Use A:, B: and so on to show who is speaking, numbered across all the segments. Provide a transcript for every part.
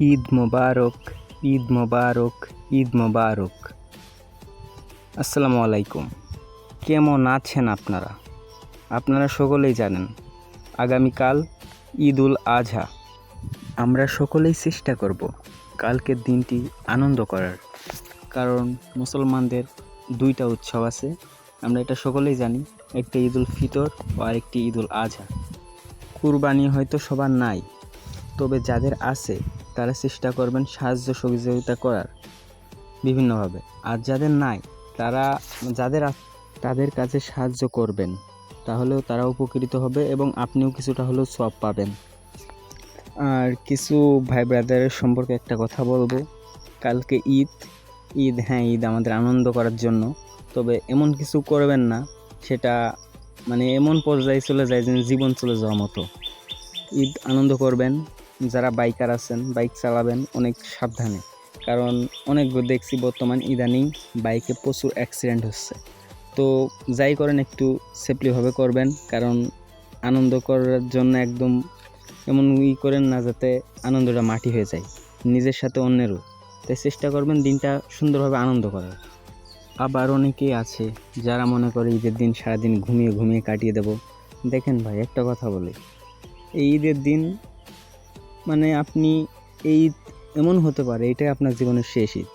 A: ঈদ মোবারক ঈদ মোবারক ঈদ মোবারক। আসসালামু আলাইকুম। কেমন আছেন আপনারা? আপনারা সকলেই জানেন, আগামীকাল ঈদ উল আজহা। আমরা সকলেই চেষ্টা করব কালকের দিনটি আনন্দ করার। কারণ মুসলমানদের দুইটা উৎসব আছে। আমরা এটা সকলেই জানি, একটা ঈদ উল ফিতর ও আরেকটি ঈদ উল আজহা। কুরবানি হয়তো সবার নাই, তবে যাদের আছে তারা চেষ্টা করবেন সাহায্য সহযোগিতা করার বিভিন্নভাবে। আর যাদের নাই, তারা যাদের তাদের কাছে সাহায্য করবেন, তাহলেও তারা উপকৃত হবে এবং আপনিও কিছুটা হলেও সব পাবেন। আর কিছু ভাই ব্রাদারের সম্পর্কে একটা কথা বলব। কালকে ঈদ ঈদ হ্যাঁ ঈদ আমাদের আনন্দ করার জন্য। তবে এমন কিছু করবেন না, সেটা মানে এমন পর্যায়ে চলে যায় যেন জীবন চলে যাওয়ার মতো। ঈদ আনন্দ করবেন যারা বাইকার আছেন, বাইক চালাবেন অনেক সাবধানে। কারণ অনেক দেখছি বর্তমান ইদানিং বাইকে প্রচুর অ্যাক্সিডেন্ট হচ্ছে। তো যাই করেন একটু সেফলিভাবে করবেন, কারণ আনন্দ করার জন্য একদম এমন ই করেন না যাতে আনন্দটা মাটি হয়ে যায়। নিজের সাথে অন্যেরও। তাই চেষ্টা করবেন দিনটা সুন্দরভাবে আনন্দ করার। আবার অনেকেই আছে যারা মনে করে ঈদের দিন সারাদিন ঘুমিয়ে ঘুমিয়ে কাটিয়ে দেব। দেখেন ভাই, একটা কথা বলি। এই ঈদের দিন মানে আপনি এই ঈদ এমন হতে পারে, এটাই আপনার জীবনের শেষ ঈদ।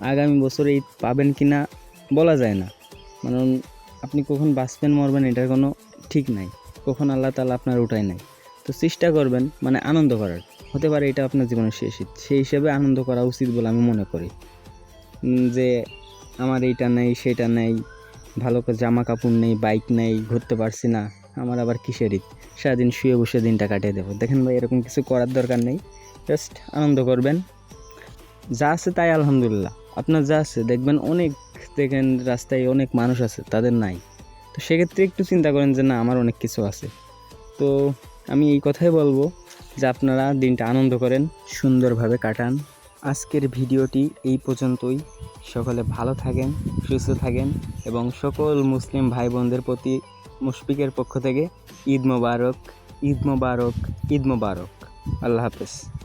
A: আগামী বছরে ঈদ পাবেন কি না বলা যায় না। কারণ আপনি কখন বাঁচবেন, মরবেন, এটার কোনো ঠিক নাই। কখন আল্লাহ তালা আপনার উঠায় নাই তো চেষ্টা করবেন মানে আনন্দ করার। হতে পারে এটা আপনার জীবনের শেষ ঈদ। সেই হিসেবে আনন্দ করা উচিত বলে আমি মনে করি। যে আমার এইটা নেই, সেটা নেই, ভালো জামা কাপড় নেই, বাইক নেই, ঘুরতে পারছি না। আমার আবার কিসের ঈদ? সারাদিন শুয়ে বসে দিনটা কাটিয়ে দেবো। দেখেন ভাই, এরকম কিছু করার দরকার নেই। জাস্ট আনন্দ করবেন। যা আছে তাই আলহামদুলিল্লাহ। আপনার যা আছে, দেখবেন অনেক, দেখেন রাস্তায় অনেক মানুষ আছে, তাদের নাই। তো সেক্ষেত্রে একটু চিন্তা করেন যে, না, আমার অনেক কিছু আছে। তো আমি এই কথাই বলব যে, আপনারা দিনটা আনন্দ করেন, সুন্দরভাবে কাটান। আজকের ভিডিওটি এই পর্যন্তই। সকলে ভালো থাকেন, সুস্থ থাকেন এবং সকল মুসলিম ভাই বোনদের প্রতি মুশফিকের পক্ষ থেকে ঈদ মোবারক ঈদ মোবারক ঈদ মোবারক। আল্লাহ হাফেজ।